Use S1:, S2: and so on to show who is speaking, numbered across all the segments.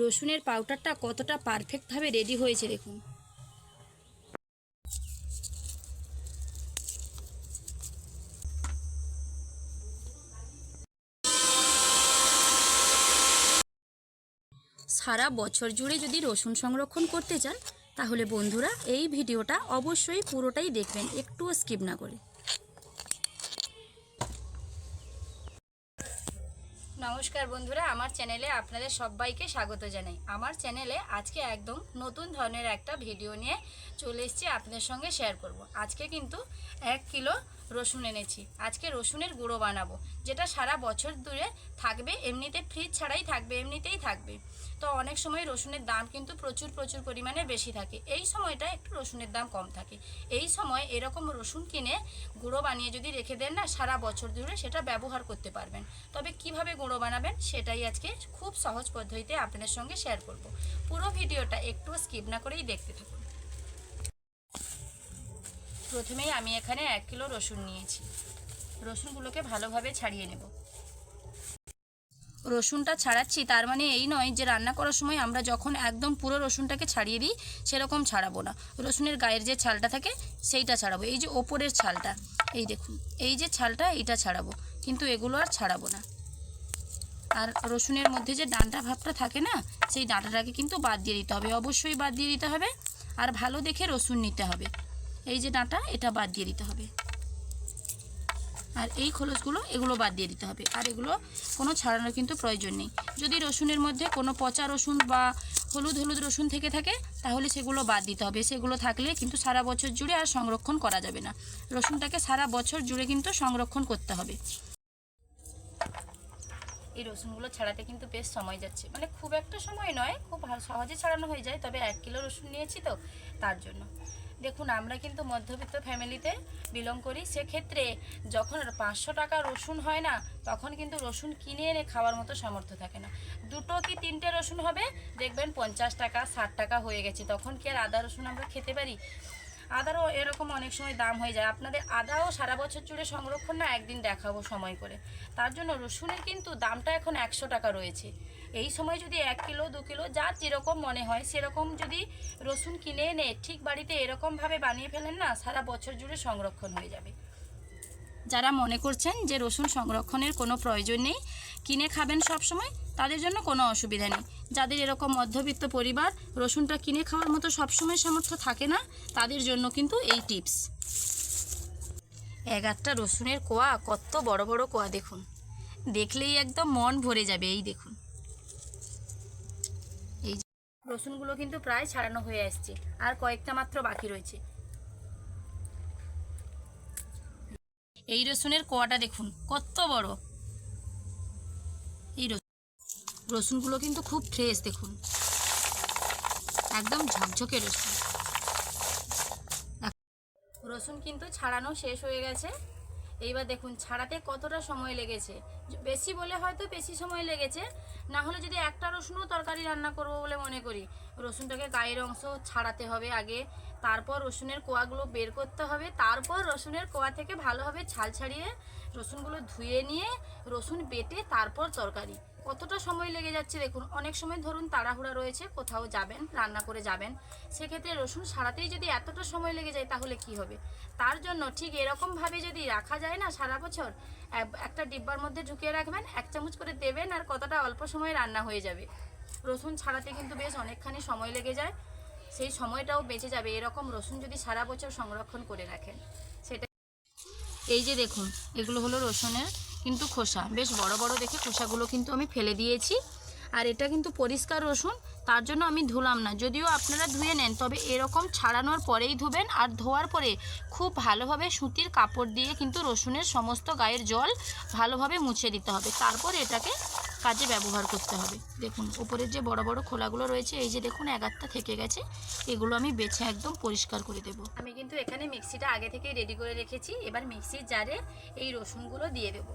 S1: রসুনের পাউডারটা কতটা পারফেক্টভাবে রেডি হয়েছে দেখুন। সারা বছর জুড়ে যদি রসুন সংরক্ষণ করতে চান, তাহলে বন্ধুরা এই ভিডিওটা অবশ্যই পুরোটাই দেখবেন, একটুও স্কিপ না করে। নমস্কার বন্ধুরা, আমার চ্যানেলে আপনাদের সবাইকে স্বাগত জানাই। আমার চ্যানেলে আজকে একদম নতুন ধরনের একটা ভিডিও নিয়ে চলে এসেছি আপনাদের সঙ্গে শেয়ার করব। আজকে কিন্তু এক কিলো রসুন এনেছি। আজকে রসুনের গুঁড়ো বানাবো। যেটা সারা বছর ধরে থাকবে, এমনিতে ফ্রিজ ছাড়াই থাকবে, এমনিতেই থাকবে। তো অনেক সময় রসুনের দাম কিন্তু প্রচুর প্রচুর পরিমাণে বেশি থাকে। এই সময়টা একটু রসুনের দাম কম থাকে। এই সময় এরকম রসুন কিনে গুঁড়ো বানিয়ে যদি রেখে দেন না, সারা বছর ধরে সেটা ব্যবহার করতে পারবেন। তবে কীভাবে গুঁড়ো বানাবেন, সেটাই আজকে খুব সহজ পদ্ধতিতে আপনাদের সঙ্গে শেয়ার করব। পুরো ভিডিওটা একটু স্কিপ না করেই দেখতে থাকুন। প্রথমেই আমি এখানে এক কিলো রসুন নিয়েছি। রসুনগুলোকে ভালোভাবে ছাড়িয়ে নেব। রসুনটা ছাড়াচ্ছি, তার মানে এই নয় যে রান্না করার সময় আমরা যখন একদম পুরো রসুনটাকে ছাড়িয়ে দিই, সেরকম ছাড়াবো না। রসুনের গায়ের যে ছালটা থাকে, সেইটা ছাড়াবো। এই যে ওপরের ছালটা, এই দেখুন, এই যে ছালটা, এইটা ছাড়াবো। কিন্তু এগুলো আর ছাড়াবো না। আর রসুনের মধ্যে যে ডাঁটা ভাবটা থাকে না, সেই ডাঁটাটাকে কিন্তু বাদ দিয়ে দিতে হবে। অবশ্যই বাদ দিয়ে দিতে হবে। আর ভালো দেখে রসুন নিতে হবে। এই যে ডাঁটা, এটা বাদ দিয়ে দিতে হবে। আর এই খোলসগুলো, এগুলো বাদ দিয়ে দিতে হবে। আর এগুলো কোনো ছাড়ানোর কিন্তু প্রয়োজন নেই। যদি রসুনের মধ্যে কোনো পচা রসুন বা হলুদ হলুদ রসুন থেকে থাকে, তাহলে সেগুলো বাদ দিতে হবে। সেগুলো থাকলে কিন্তু সারা বছর জুড়ে আর সংরক্ষণ করা যাবে না। রসুনটাকে সারা বছর জুড়ে কিন্তু সংরক্ষণ করতে হবে। এই রসুনগুলো ছাড়াতে কিন্তু বেশ সময় যাচ্ছে। মানে খুব একটা সময় নয়, খুব সহজে ছাড়ানো হয়ে যায়, তবে এক কিলো রসুন নিয়েছি তো, তার জন্য। দেখুন, আমরা কিন্তু মধ্যবিত্ত ফ্যামিলিতে বিলং করি। সেক্ষেত্রে যখন পাঁচশো টাকা রসুন হয় না, তখন কিন্তু রসুন কিনে এনে খাওয়ার মতো সামর্থ্য থাকে না। দুটো কি তিনটে রসুন হবে? দেখবেন পঞ্চাশ টাকা, ষাট টাকা হয়ে গেছে। তখন কি আর আদা রসুন আমরা খেতে পারি? আদারও এরকম অনেক সময় দাম হয়ে যায়। আপনাদের আদাও সারা বছর জুড়ে সংরক্ষণ না? একদিন দেখাবো সময় করে। তার জন্য রসুনের কিন্তু দামটা এখন একশো টাকা রয়েছে। এই সময় যদি এক কিলো, দু কিলো, যার যেরকম মনে হয়, সেরকম যদি রসুন কিনে এনে ঠিক বাড়িতে এরকমভাবে বানিয়ে ফেলেন না, সারা বছর জুড়ে সংরক্ষণ হয়ে যাবে। যারা মনে করছেন যে রসুন সংরক্ষণের কোনো প্রয়োজন নেই, কিনে খাবেন সব সময়, তাদের জন্য কোনো অসুবিধা নেই। যাদের এরকম মধ্যবিত্ত পরিবার, রসুনটা কিনে খাওয়ার মতো সবসময় সামর্থ্য থাকে না, তাদের জন্য কিন্তু এই টিপস। এক রসুনের কোয়া, কত বড় বড় কোয়া দেখুন। দেখলেই একদম মন ভরে যাবে, এই দেখুন। যে- রসুনগুলো কিন্তু প্রায় ছাড়ানো হয়ে আসছে। আর কয়েকটা মাত্র বাকি রয়েছে। এই রসুনের কোয়াটা দেখুন, কত বড়। এই রসুন রসুনগুলো কিন্তু খুব ফ্রেশ দেখুন। একদম ঝকঝকে রসুন। রসুন কিন্তু ছাড়ানো শেষ হয়ে গেছে। এইবার দেখুন, ছাড়াতে কতটা সময় লেগেছে। বেশি বলে হয়তো বেশি সময় লেগেছে। না হলে যদি একটা রসুনও তরকারি রান্না করব বলে মনে করি। রসুনটাকে গায়ের অংশ ছাড়াতে হবে আগে, তারপর রসুনের কোয়াগুলো বের করতে হবে, তারপর রসুনের কোয়া থেকে ভালোভাবে ছাল ছাড়িয়ে রসুনগুলো ধুয়ে নিয়ে রসুন বেটে তারপর তরকারি। কতটা সময় লেগে যাচ্ছে দেখুন, অনেক সময় ধরুন তাড়াহুড়া রয়েছে, কোথাও যাবেন, রান্না করে যাবেন, সেক্ষেত্রে রসুন সারাতেই যদি এতটা সময় লেগে যায় তাহলে কি হবে? তার জন্য ঠিক এরকমভাবে যদি রাখা যায় না সারা বছর একটা ডিব্বার মধ্যে ঢুকিয়ে রাখবেন, এক চামচ করে দেবেন আর কতটা অল্প সময়ে রান্না হয়ে যাবে। রসুন ছাড়াতে কিন্তু বেশ অনেকখানি সময় লেগে যায়, সেই সময়টাও বেঁচে যাবে। এরকম রসুন যদি সারা বছর সংরক্ষণ করে রাখেন, সেটা এই যে দেখুন, এগুলো হলো রসুনের কিন্তু খোসা। বেশ বড় বড় দেখে খোসাগুলো কিন্তু আমি ফেলে দিয়েছি। আর এটা কিন্তু পরিষ্কার রসুন, তার জন্য আমি ধুলাম না। যদিও আপনারা ধুয়ে নেন, তবে এরকম ছাড়ানোর পরেই ধুবেন আর ধোয়ার পরে খুব ভালোভাবে সুতির কাপড় দিয়ে কিন্তু রসুনের সমস্ত গায়ের জল ভালোভাবে মুছে দিতে হবে। তারপর এটাকে কাজে ব্যবহার করতে হবে। দেখুন উপরের যে বড় বড় খোলাগুলো রয়েছে, এই যে দেখুন এগারটা থেকে গেছে, এগুলো আমি বেছে একদম পরিষ্কার করে দেব। আমি কিন্তু এখানে মিক্সিটা আগে থেকে রেডি করে রেখেছি। এবার মিক্সির জারে এই রসুনগুলো দিয়ে দেবো।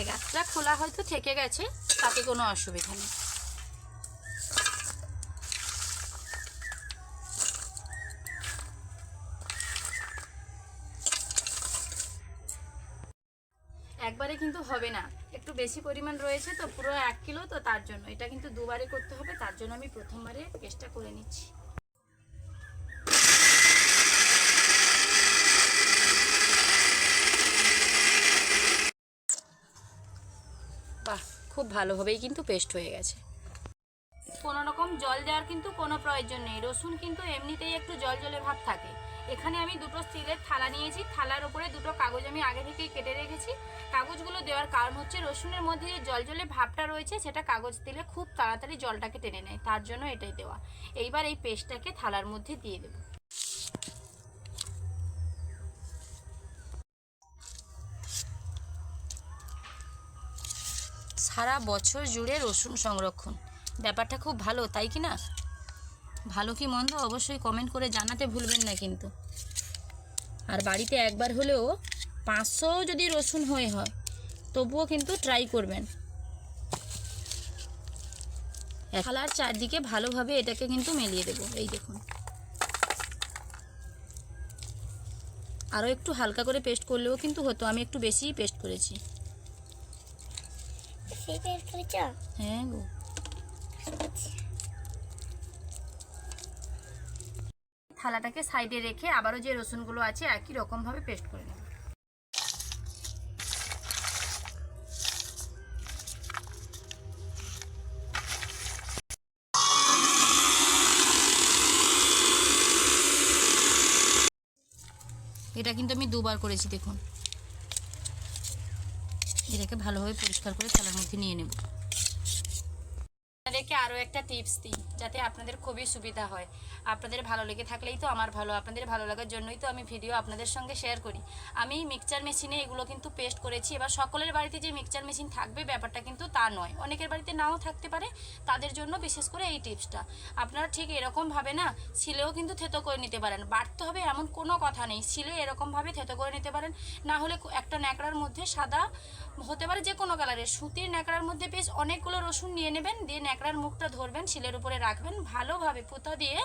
S1: এগারটা খোলা হয়তো থেকে গেছে, তাতে কোনো অসুবিধা নেই। কিন্তু হবে না। একটু বেশি পরিমাণ রয়েছে তো পুরো এক কিলো তো তার জন্য। এটা কিন্তু দুবারে করতে হবে তার জন্য আমি প্রথমবারে পেস্টটা করে নিচ্ছি। বাহ খুব ভালোভাবেই কিন্তু পেস্ট হয়ে গেছে। কোনো রকম জল দেওয়ার কিন্তু কোনো প্রয়োজন নেই। রসুন কিন্তু এমনিতেই একটু জল জলে ভাব থাকে। এখানে আমি দুটো স্টিলের থালা নিয়েছি। থালার উপরে দুটো কাগজ আমি আগে থেকেই কেটে রেখেছি। কাগজগুলো দেওয়ার কারণ হচ্ছে রসুনের মধ্যে যে জল জলে ভাবটা রয়েছে, সেটা কাগজ দিলে খুব তাড়াতাড়ি জলটাকে টেনে নেয়। তার জন্য এটাই দেওয়া। এইবার এই পেস্টটাকে থালার মধ্যে দিয়ে দেবো। সারা বছর জুড়ে রসুন সংরক্ষণ। ব্যাপারটা খুব ভালো, তাই কি না? ভালো কি মন্দ অবশ্যই কমেন্ট করে জানাতে ভুলবেন না কিন্তু। আর বাড়িতে একবার হলেও পাঁচশো যদি রসুন হয়ে হয় তবুও কিন্তু ট্রাই করবেন। থালার চারদিকে ভালোভাবে এটাকে কিন্তু মেলিয়ে দেবো এই দেখুন। আরও একটু হালকা করে পেস্ট করলেও কিন্তু হতো আমি একটু বেশিই পেস্ট করেছি। হ্যাঁ গো। থালাটাকে সাইডে রেখে আবারও যে রসুনগুলো আছে একই রকমভাবে পেস্ট করে নেব। এটা কিন্তু আমি দুবার করেছি, দেখুন। এটাকে ভালোভাবে পরিষ্কার করে থালার মধ্যে নিয়ে নেব। আপনাদেরকে আরও একটা টিপস দিই, যাতে আপনাদের খুবই সুবিধা হয়। আপনাদের ভালো লেগে থাকলেই তো আমার ভালো, আপনাদের ভালো লাগার জন্যই তো আমি ভিডিও আপনাদের সঙ্গে শেয়ার করি। আমি মিক্সচার মেশিনে এগুলো কিন্তু পেস্ট করেছি। এবার সকলের বাড়িতে যে মিক্সচার মেশিন থাকবে, ব্যাপারটা কিন্তু তা নয়। অনেকের বাড়িতে নাও থাকতে পারে, তাদের জন্য বিশেষ করে এই টিপসটা। আপনারা ঠিক এরকমভাবে না, শিলেও কিন্তু থেতো করে নিতে পারেন। বাড়তে হবে এমন কোনো কথা নেই। শিলে এরকমভাবে থেতো করে নিতে পারেন। না হলে একটা ন্যাকড়ার মধ্যে সাদা হতে পারে যে কোনো কালারের সুতির ন্যাকড়ার মধ্যে বেশ অনেকগুলো রসুন নিয়ে নেবেন, দিয়ে ন্যাকড়ার মুখটা ধরবেন, শিলের উপরে রাখবেন। ভালোভাবে পুঁতো দিয়ে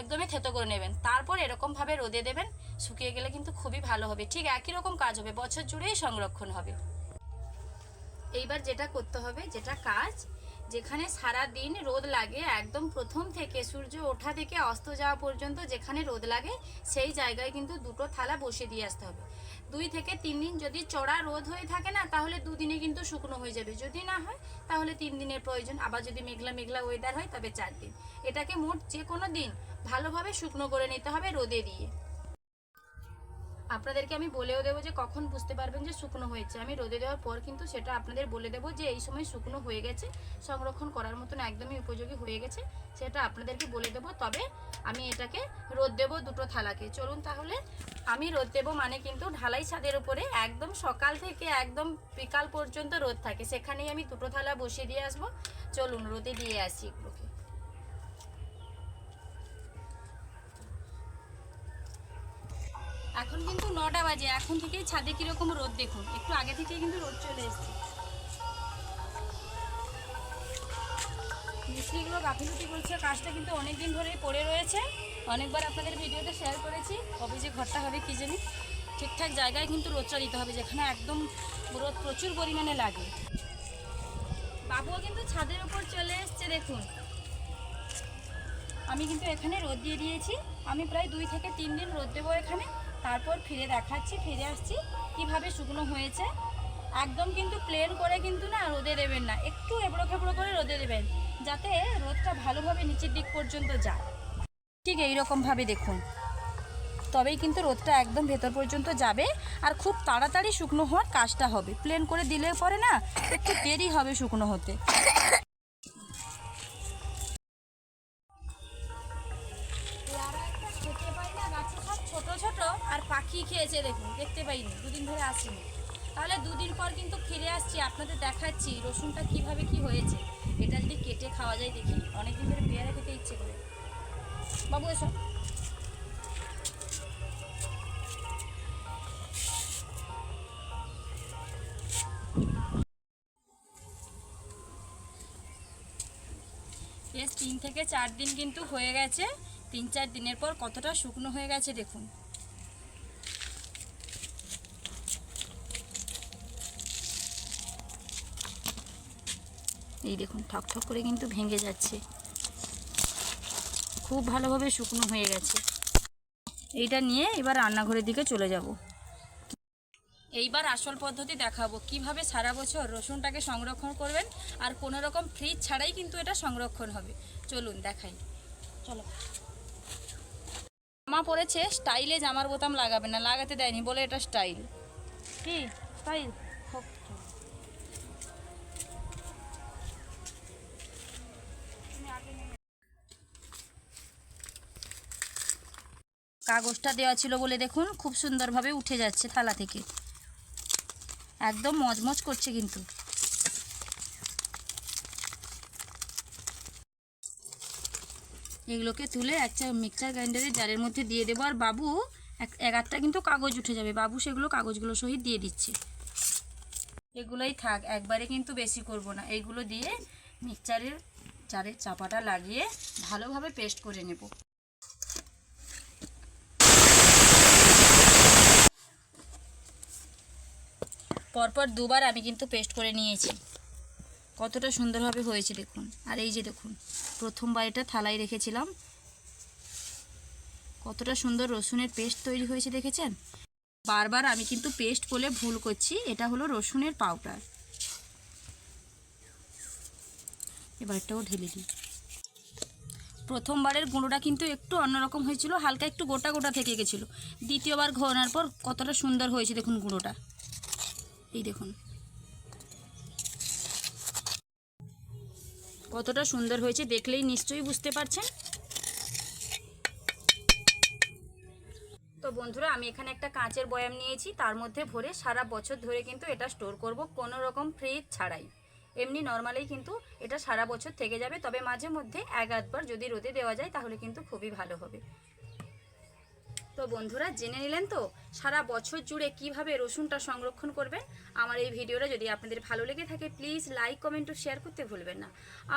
S1: একদমই থেতো করে নেবেন। তারপর এরকমভাবে রোদে দেবেন, শুকিয়ে গেলে কিন্তু খুবই ভালো হবে। ঠিক একই রকম কাজ হবে, বছর জুড়েই সংরক্ষণ হবে। এইবার যেটা করতে হবে, যেটা কাজ, যেখানে সারা দিন রোদ লাগে, একদম প্রথম থেকে সূর্য ওঠা থেকে অস্ত যাওয়া পর্যন্ত যেখানে রোদ লাগে, সেই জায়গায় কিন্তু দুটো থালা বসে দিয়ে আসতে হবে। দুই থেকে তিন দিন যদি চড়া রোদ হয়ে থাকে না, তাহলে দুদিনে কিন্তু শুকনো হয়ে যাবে। যদি না হয়, তাহলে তিন দিনের প্রয়োজন। আবার যদি মেঘলা মেঘলা ওয়েদার হয়, তবে চার দিন। এটাকে মোট যে কোনো দিন ভালোভাবে শুকনো করে নিতে হবে রোদে দিয়ে। আপনাদেরকে আমি বলেও দেবো যে কখন বুঝতে পারবেন যে শুকনো হয়েছে। আমি রোদে দেওয়ার পর কিন্তু সেটা আপনাদের বলে দেবো যে এই সময় শুকনো হয়ে গেছে, সংরক্ষণ করার মতন একদমই উপযোগী হয়ে গেছে, সেটা আপনাদেরকে বলে দেবো। তবে আমি এটাকে রোদ দেবো দুটো থালাকে। চলুন তাহলে, আমি রোদ দেবো মানে কিন্তু ঢালাই ছাদের উপরে একদম সকাল থেকে একদম বিকাল পর্যন্ত রোদ থাকে। সেখানেই আমি দুটো থালা বসিয়ে দিয়ে আসব। চলুন রোদে দিয়ে আসি এগুলোকে এখন কিন্তু নটা বাজে। এখন থেকেই ছাদে কীরকম রোদ দেখুন। একটু আগে থেকেই কিন্তু রোদ চলে এসছে। মিস্ত্রিগুলো গাফিলতি করছে। কাজটা কিন্তু অনেক দিন ধরেই পড়ে রয়েছে। অনেকবার আপনাদের ভিডিওতে শেয়ার করেছি। কবে যে ঘরটা হবে কি জানি? ঠিকঠাক জায়গায় কিন্তু রোদটা দিতে হবে, যেখানে একদম রোদ প্রচুর পরিমাণে লাগে। বাবুও কিন্তু ছাদের উপর চলে এসছে, দেখুন। আমি কিন্তু এখানে রোদ দিয়ে দিয়েছি। আমি প্রায় দুই থেকে তিন দিন রোদ দেবো এখানে। তারপর ফিরে দেখাচ্ছি, ফিরে আসছি, কীভাবে শুকনো হয়েছে। একদম কিন্তু প্লেন করে কিন্তু না রোদে দেবেন না, একটু এবড়ো খেবড়ো করে রোদে দেবেন, যাতে রোদটা ভালোভাবে নিচের দিক পর্যন্ত যায়। ঠিক এইরকমভাবে দেখুন। তবেই কিন্তু রোদটা একদম ভেতর পর্যন্ত যাবে, আর খুব তাড়াতাড়ি শুকনো হওয়ার কাজটা হবে। প্লেন করে দিলে পরে না, একটু দেরি হবে শুকনো হতে। পাখি খেয়েছে দেখুন, দেখতে পাইনি, দুদিন ধরে আসিনি। তাহলে দুদিন পর কিন্তু ফিরে আসছি, আপনাদের দেখাচ্ছি রসুনটা কীভাবে কি হয়েছে। এটা যদি কেটে খাওয়া যায় দেখি, অনেকদিন ধরে পেয়ারা খেতে ইচ্ছে করে। বাবু, এসো। বেশ, তিন থেকে চার দিন কিন্তু হয়ে গেছে। তিন চার দিনের পর কতটা শুকনো হয়ে গেছে দেখুন। এই দেখুন, ঠক ঠক করে কিন্তু ভেঙে যাচ্ছে। খুব ভালোভাবে শুকনো হয়ে গেছে। এইটা নিয়ে এবার রান্নাঘরের দিকে চলে যাব। এইবার আসল পদ্ধতি দেখাবো। কীভাবে সারা বছর রসুনটাকে সংরক্ষণ করবেন আর কোনো রকম ফ্রিজ ছাড়াই কিন্তু এটা সংরক্ষণ হবে। চলুন দেখাই। চলো। জামা পরেছে স্টাইলে জামার বোতাম লাগাবে না, লাগাতে দেয়নি, বলে এটা স্টাইল। কি? স্টাইল? কাগজটা দেওয়া ছিল বলে দেখুন, খুব সুন্দরভাবে উঠে যাচ্ছে থালা থেকে। একদম মজমজ করছে কিন্তু। এগুলোকে তুলে একটা মিক্সচার গ্রাইন্ডারের জারের মধ্যে দিয়ে দেবো। আর বাবু, এক আধটা কিন্তু কাগজ উঠে যাবে। বাবু সেগুলো কাগজগুলো সহিত দিয়ে দিচ্ছে। এগুলোই থাক, একবারে কিন্তু বেশি করব না। এইগুলো দিয়ে মিক্সচারের জারের চাপাটা লাগিয়ে ভালোভাবে পেস্ট করে নেব। পরপর দুবার আমি কিন্তু পেস্ট করে নিয়েছি। কতটা সুন্দরভাবে হয়েছে দেখুন। আর এই যে দেখুন, প্রথমবার এটা থালায় রেখেছিলাম। কতটা সুন্দর রসুনের পেস্ট তৈরি হয়েছে দেখেছেন? বারবার আমি কিন্তু পেস্ট বলে ভুল করছি, এটা হলো রসুনের পাউডার এবারটাও ঢেলে দিই। প্রথমবারের গুঁড়োটা কিন্তু একটু অন্যরকম হয়েছিল, হালকা একটু গোটা গোটা থেকে গেছিল। দ্বিতীয়বার ঘোরানোর পর কতটা সুন্দর হয়েছে দেখুন গুঁড়োটা। এই দেখুন। কতটা সুন্দর হয়েছে দেখলেই নিশ্চয়ই বুঝতে পারছেন। তো বন্ধুরা, আমি এখানে একটা কাঁচের বয়াম নিয়েছি, তার মধ্যে ভরে সারা বছর ধরে কিন্তু এটা স্টোর করব কোনো রকম ফ্রিজ ছাড়াই। এমনি নর্মালি কিন্তু এটা সারা বছর থেকে যাবে, তবে মাঝে মধ্যে এক আধবার যদি রোদে দেওয়া যায় তাহলে কিন্তু খুবই ভালো হবে। তো বন্ধুরা, জেনে নিলেন তো সারা বছর জুড়ে কীভাবে রসুনটা সংরক্ষণ করবেন? আমার এই ভিডিওটা যদি আপনাদের ভালো লেগে থাকে প্লিজ লাইক কমেন্ট ও শেয়ার করতে ভুলবেন না।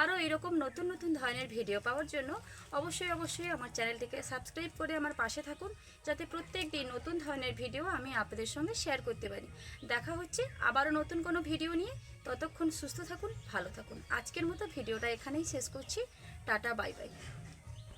S1: আরও এরকম নতুন নতুন ধরনের ভিডিও পাওয়ার জন্য অবশ্যই অবশ্যই আমার চ্যানেলটিকে সাবস্ক্রাইব করে আমার পাশে থাকুন, যাতে প্রত্যেক দিন নতুন ধরনের ভিডিও আমি আপনাদের সঙ্গে শেয়ার করতে পারি। দেখা হচ্ছে আবারও নতুন কোনো ভিডিও নিয়ে। ততক্ষণ সুস্থ থাকুন, ভালো থাকুন। আজকের মতো ভিডিওটা এখানেই শেষ করছি। Tata bye bye